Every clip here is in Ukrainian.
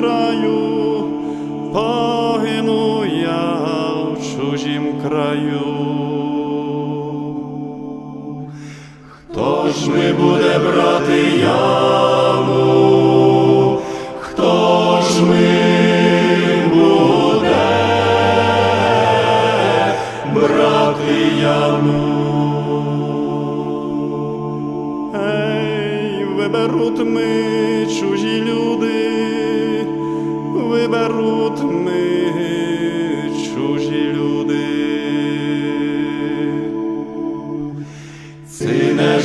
краю, погину я в чужім краю. Хто ж ми буде брати яму? Хто ж ми буде брати яму? Ей, виберуть ми чужі люди,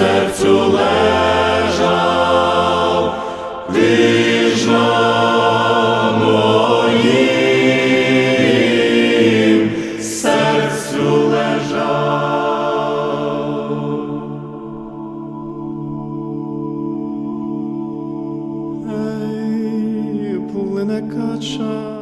Серцю лежав, на моїм серцю лежав. Ей, плине кача